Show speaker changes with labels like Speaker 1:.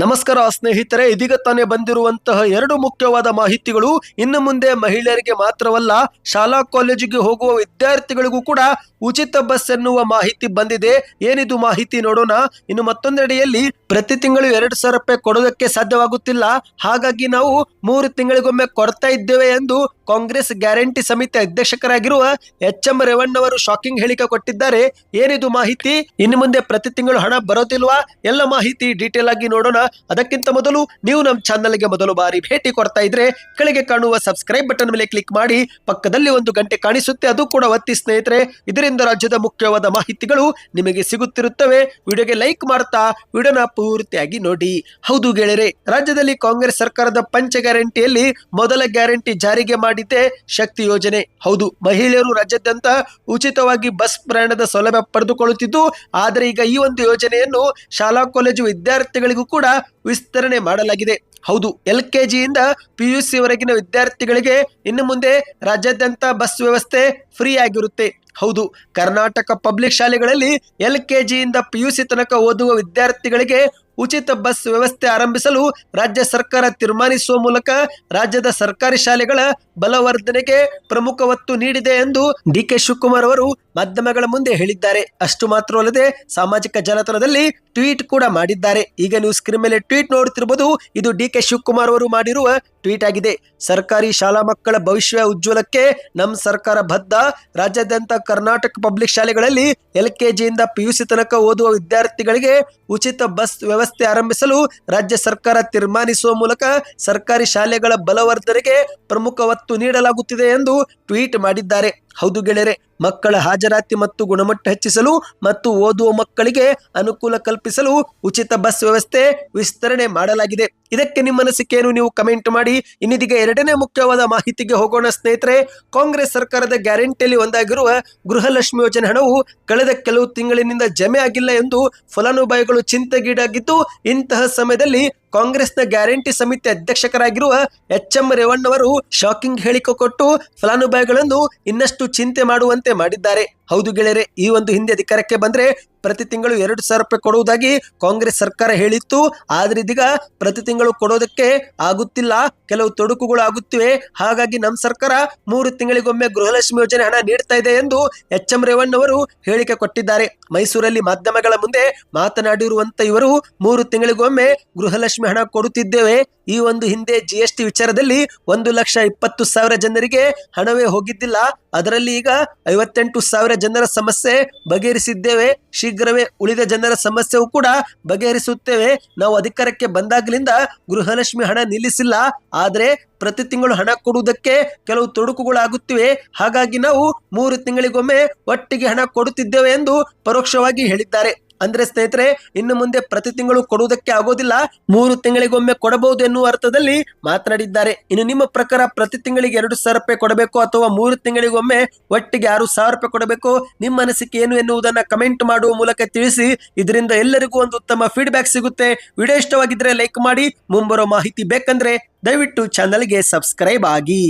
Speaker 1: ನಮಸ್ಕಾರ ಸ್ನೇಹಿತರೆ, ಇದೀಗ ತಾನೇ ಬಂದಿರುವಂತಹ ಎರಡು ಮುಖ್ಯವಾದ ಮಾಹಿತಿಗಳು. ಇನ್ನು ಮುಂದೆ ಮಹಿಳೆಯರಿಗೆ ಮಾತ್ರವಲ್ಲ, ಶಾಲಾ ಕಾಲೇಜಿಗೆ ಹೋಗುವ ವಿದ್ಯಾರ್ಥಿಗಳಿಗೂ ಕೂಡ ಉಚಿತ ಬಸ್ ಎನ್ನುವ ಮಾಹಿತಿ ಬಂದಿದೆ. ಏನಿದು ಮಾಹಿತಿ ನೋಡೋಣ. ಇನ್ನು ಮತ್ತೊಂದೆಡೆಯಲ್ಲಿ, ಪ್ರತಿ ತಿಂಗಳು ಎರಡು ಸಾವಿರ ರೂಪಾಯಿ ಕೊಡೋದಕ್ಕೆ ಸಾಧ್ಯವಾಗುತ್ತಿಲ್ಲ. ಹಾಗಾಗಿ ನಾವು ಮೂರು ತಿಂಗಳಿಗೊಮ್ಮೆ ಕೊಡ್ತಾ ಇದ್ದೇವೆ ಎಂದು ಕಾಂಗ್ರೆಸ್ ಗ್ಯಾರಂಟಿ ಸಮಿತಿ ಅಧ್ಯಕ್ಷರಾಗಿರುವ ಎಚ್ ಎಂ ರೇವಣ್ಣವರು ಶಾಕಿಂಗ್ ಹೇಳಿಕೆ ಕೊಟ್ಟಿದ್ದಾರೆ. ಏನಿದು ಮಾಹಿತಿ? ಇನ್ನು ಮುಂದೆ ಪ್ರತಿ ತಿಂಗಳು ಹಣ ಬರೋದಿಲ್ವಾ? ಎಲ್ಲ ಮಾಹಿತಿ ಡೀಟೇಲ್ ಆಗಿ ನೋಡೋಣ. ಅದಕ್ಕಿಂತ ಮೊದಲು ನೀವು ನಮ್ಮ ಚಾನಲ್ಗೆ ಮೊದಲು ಬಾರಿ ಭೇಟಿ ಕೊಡ್ತಾ ಇದ್ರೆ ಕೆಳಗೆ ಕಾಣುವ ಸಬ್ಸ್ಕ್ರೈಬ್ ಬಟನ್ ಮೇಲೆ ಕ್ಲಿಕ್ ಮಾಡಿ, ಪಕ್ಕದಲ್ಲಿ ಒಂದು ಗಂಟೆ ಕಾಣಿಸುತ್ತೆ, ಅದು ಕೂಡ ಒತ್ತಿ ಸ್ನೇಹಿತರೆ. ಇದರಿಂದ ರಾಜ್ಯದ ಮುಖ್ಯವಾದ ಮಾಹಿತಿಗಳು ನಿಮಗೆ ಸಿಗುತ್ತಿರುತ್ತವೆ. ವಿಡಿಯೋಗೆ ಲೈಕ್ ಮಾಡ್ತಾ ವಿಡಿಯೋನ ಪೂರ್ತಿಯಾಗಿ ನೋಡಿ. ಹೌದು ಗೆಳೆಯರೆ, ರಾಜ್ಯದಲ್ಲಿ ಕಾಂಗ್ರೆಸ್ ಸರ್ಕಾರದ ಪಂಚ ಗ್ಯಾರಂಟಿಯಲ್ಲಿ ಮೊದಲ ಗ್ಯಾರಂಟಿ ಜಾರಿಗೆ ಮಾಡಿದ್ದೆ ಶಕ್ತಿ ಯೋಜನೆ. ಹೌದು, ಮಹಿಳೆಯರು ರಾಜ್ಯಾದ್ಯಂತ ಉಚಿತವಾಗಿ ಬಸ್ ಪ್ರಯಾಣದ ಸೌಲಭ್ಯ ಪಡೆದುಕೊಳ್ಳುತ್ತಿದ್ದು, ಆದರೆ ಈಗ ಈ ಒಂದು ಯೋಜನೆಯನ್ನು ಶಾಲಾ, ಕಾಲೇಜು ವಿದ್ಯಾರ್ಥಿಗಳಿಗೂ ಕೂಡ ವಿಸ್ತರಣೆ ಮಾಡಲಾಗಿದೆ. ಹೌದು ಎಲ್ ಕೆ ಜಿಯಿಂದ ಪಿ ವಿದ್ಯಾರ್ಥಿಗಳಿಗೆ ಇನ್ನು ಮುಂದೆ ರಾಜ್ಯಾದ್ಯಂತ ಬಸ್ ವ್ಯವಸ್ಥೆ ಫ್ರೀ ಆಗಿರುತ್ತೆ. ಹೌದು, ಕರ್ನಾಟಕ ಪಬ್ಲಿಕ್ ಶಾಲೆಗಳಲ್ಲಿ ಎಲ್ ಕೆ ಜಿಯಿಂದ ಪಿ ಯು ಸಿ ತನಕ ಓದುವ ವಿದ್ಯಾರ್ಥಿಗಳಿಗೆ ಉಚಿತ ಬಸ್ ವ್ಯವಸ್ಥೆ ಆರಂಭಿಸಲು ರಾಜ್ಯ ಸರ್ಕಾರ ತೀರ್ಮಾನಿಸುವ ಮೂಲಕ ರಾಜ್ಯದ ಸರ್ಕಾರಿ ಶಾಲೆಗಳ ಬಲವರ್ಧನೆಗೆ ಪ್ರಮುಖ ಒತ್ತು ನೀಡಿದೆ ಎಂದು ಡಿಕೆ ಶಿವಕುಮಾರ್ ಅವರು ಮಾಧ್ಯಮಗಳ ಮುಂದೆ ಹೇಳಿದ್ದಾರೆ. ಅಷ್ಟು ಮಾತ್ರವಲ್ಲದೆ ಸಾಮಾಜಿಕ ಜಾಲತಾಣದಲ್ಲಿ ಟ್ವೀಟ್ ಕೂಡ ಮಾಡಿದ್ದಾರೆ. ಈಗ ನೀವು ಸ್ಕ್ರೀನ್ ಮೇಲೆ ಟ್ವೀಟ್ ನೋಡುತ್ತಿರಬಹುದು. ಇದು ಡಿ ಕೆ ಶಿವಕುಮಾರ್ ಅವರು ಮಾಡಿರುವ ಟ್ವೀಟ್ ಆಗಿದೆ. ಸರ್ಕಾರಿ ಶಾಲಾ ಮಕ್ಕಳ ಭವಿಷ್ಯ ಉಜ್ವಲಕ್ಕೆ ನಮ್ಮ ಸರ್ಕಾರ ಬದ್ಧ. ರಾಜ್ಯಾದ್ಯಂತ ಕರ್ನಾಟಕ ಪಬ್ಲಿಕ್ ಶಾಲೆಗಳಲ್ಲಿ ಎಲ್ ಕೆ ಜಿಯಿಂದ ಪಿ ಯು ಸಿ ತನಕ ಓದುವ ವಿದ್ಯಾರ್ಥಿಗಳಿಗೆ ಉಚಿತ ಬಸ್ ವ್ಯವಸ್ಥೆ ಆರಂಭಿಸಲು ರಾಜ್ಯ ಸರ್ಕಾರ ತೀರ್ಮಾನಿಸುವ ಮೂಲಕ ಸರ್ಕಾರಿ ಶಾಲೆಗಳ ಬಲವರ್ಧನೆಗೆ ಪ್ರಮುಖ ಒತ್ತು ನೀಡಲಾಗುತ್ತಿದೆ ಎಂದು ಟ್ವೀಟ್ ಮಾಡಿದ್ದಾರೆ. ಹೌದು ಗೆಳೆಯರೆ, ಮಕ್ಕಳ ಹಾಜರಾತಿ ಮತ್ತು ಗುಣಮಟ್ಟ ಹೆಚ್ಚಿಸಲು ಮತ್ತು ಓದುವ ಮಕ್ಕಳಿಗೆ ಅನುಕೂಲ ಕಲ್ಪಿಸಲು ಉಚಿತ ಬಸ್ ವ್ಯವಸ್ಥೆ ವಿಸ್ತರಣೆ ಮಾಡಲಾಗಿದೆ. ಇದಕ್ಕೆ ನಿಮ್ಮ ಅನಿಸಿಕೆಯನ್ನು ನೀವು ಕಮೆಂಟ್ ಮಾಡಿ. ಇನ್ನಿದೀಗ ಎರಡನೇ ಮುಖ್ಯವಾದ ಮಾಹಿತಿಗೆ ಹೋಗೋಣ ಸ್ನೇಹಿತರೆ, ಕಾಂಗ್ರೆಸ್ ಸರ್ಕಾರದ ಗ್ಯಾರಂಟಿಯಲ್ಲಿ ಒಂದಾಗಿರುವ ಗೃಹಲಕ್ಷ್ಮಿ ಯೋಜನೆ ಹಣವು ಕಳೆದ ಕೆಲವು ತಿಂಗಳಿನಿಂದ ಜಮೆ ಎಂದು ಫಲಾನುಭವಿಗಳು ಚಿಂತೆಗೀಡಾಗಿದ್ದು, ಇಂತಹ ಸಮಯದಲ್ಲಿ ಕಾಂಗ್ರೆಸ್ನ ಗ್ಯಾರಂಟಿ ಸಮಿತಿ ಅಧ್ಯಕ್ಷಕರಾಗಿರುವ ಎಚ್ ಎಂ ರೇವಣ್ಣವರು ಶಾಕಿಂಗ್ ಹೇಳಿಕೆ ಕೊಟ್ಟು ಫಲಾನುಭವಿಗಳನ್ನು ಇನ್ನಷ್ಟು ಚಿಂತೆ ಮಾಡುವಂತೆ ಮಾಡಿದ್ದಾರೆ. ಹೌದು ಗೆಳೆಯರೆ, ಈ ಒಂದು ಹಿಂದೆ ಅಧಿಕಾರಕ್ಕೆ ಬಂದ್ರೆ ಪ್ರತಿ ತಿಂಗಳು ಎರಡು ಸಾವಿರ ರೂಪಾಯಿ ಕೊಡುವುದಾಗಿ ಕಾಂಗ್ರೆಸ್ ಸರ್ಕಾರ ಹೇಳಿತ್ತು. ಆದ್ರೆ ಇದೀಗ ಪ್ರತಿ ತಿಂಗಳು ಕೊಡೋದಕ್ಕೆ ಆಗುತ್ತಿಲ್ಲ. ಕೆಲವು ತೊಡಕುಗಳು ಆಗುತ್ತಿವೆ. ಹಾಗಾಗಿ ನಮ್ಮ ಸರ್ಕಾರ ಮೂರು ತಿಂಗಳಿಗೊಮ್ಮೆ ಗೃಹಲಕ್ಷ್ಮಿ ಯೋಜನೆ ಹಣ ನೀಡ್ತಾ ಇದೆ ಎಂದು ಎಚ್ ಎಂ ರೇವಣ್ಣವರು ಹೇಳಿಕೆ ಕೊಟ್ಟಿದ್ದಾರೆ. ಮೈಸೂರಲ್ಲಿ ಮಾಧ್ಯಮಗಳ ಮುಂದೆ ಮಾತನಾಡಿರುವಂತ ಇವರು, ಮೂರು ತಿಂಗಳಿಗೊಮ್ಮೆ ಗೃಹಲಕ್ಷ್ಮಿ ಹಣ ಕೊಡುತ್ತಿದ್ದೇವೆ. ಈ ಒಂದು ಹಿಂದೆ ಜಿ ಎಸ್ ಟಿ ವಿಚಾರದಲ್ಲಿ ಒಂದು ಲಕ್ಷ ಇಪ್ಪತ್ತು ಸಾವಿರ ಜನರಿಗೆ ಹಣವೇ ಹೋಗಿದ್ದಿಲ್ಲ. ಅದರಲ್ಲಿ ಈಗ ಐವತ್ತೆಂಟು ಸಾವಿರ ಜನರ ಸಮಸ್ಯೆ ಬಗೆಹರಿಸಿದ್ದೇವೆ. ಶೀಘ್ರವೇ ಉಳಿದ ಜನರ ಸಮಸ್ಯೆಯೂ ಕೂಡ ಬಗೆಹರಿಸುತ್ತೇವೆ. ನಾವು ಅಧಿಕಾರಕ್ಕೆ ಬಂದಾಗಲಿಂದ ಗೃಹಲಕ್ಷ್ಮಿ ಹಣ ನಿಲ್ಲಿಸಿಲ್ಲ. ಆದರೆ ಪ್ರತಿ ತಿಂಗಳು ಹಣ ಕೊಡುವುದಕ್ಕೆ ಕೆಲವು ತೊಡಕುಗಳಾಗುತ್ತಿವೆ. ಹಾಗಾಗಿ ನಾವು ಮೂರು ತಿಂಗಳಿಗೊಮ್ಮೆ ಒಟ್ಟಿಗೆ ಹಣ ಕೊಡುತ್ತಿದ್ದೇವೆ ಎಂದು ಪರೋಕ್ಷವಾಗಿ ಹೇಳಿದ್ದಾರೆ. ಅಂದ್ರೆ ಸ್ನೇಹಿತರೆ, ಇನ್ನು ಮುಂದೆ ಪ್ರತಿ ತಿಂಗಳು ಕೊಡುವುದಕ್ಕೆ ಆಗೋದಿಲ್ಲ. ಮೂರು ತಿಂಗಳಿಗೊಮ್ಮೆ ಕೊಡಬಹುದು ಎನ್ನುವ ಅರ್ಥದಲ್ಲಿ ಮಾತನಾಡಿದ್ದಾರೆ. ಇನ್ನು ನಿಮ್ಮ ಪ್ರಕಾರ ಪ್ರತಿ ತಿಂಗಳಿಗೆ ಎರಡು ಸಾವಿರ ರೂಪಾಯಿ ಕೊಡಬೇಕು ಅಥವಾ ಮೂರು ತಿಂಗಳಿಗೊಮ್ಮೆ ಒಟ್ಟಿಗೆ ಆರು ಸಾವಿರ ರೂಪಾಯಿ ಕೊಡಬೇಕು? ನಿಮ್ಮ ಅನಿಸಿಕೆ ಏನು ಎನ್ನುವುದನ್ನ ಕಮೆಂಟ್ ಮಾಡುವ ಮೂಲಕ ತಿಳಿಸಿ. ಇದರಿಂದ ಎಲ್ಲರಿಗೂ ಒಂದು ಉತ್ತಮ ಫೀಡ್ಬ್ಯಾಕ್ ಸಿಗುತ್ತೆ. ವಿಡಿಯೋ ಇಷ್ಟವಾಗಿದ್ರೆ ಲೈಕ್ ಮಾಡಿ. ಮುಂಬರೋ ಮಾಹಿತಿ ಬೇಕಂದ್ರೆ ದಯವಿಟ್ಟು ಚಾನಲ್ಗೆ ಸಬ್ಸ್ಕ್ರೈಬ್ ಆಗಿ.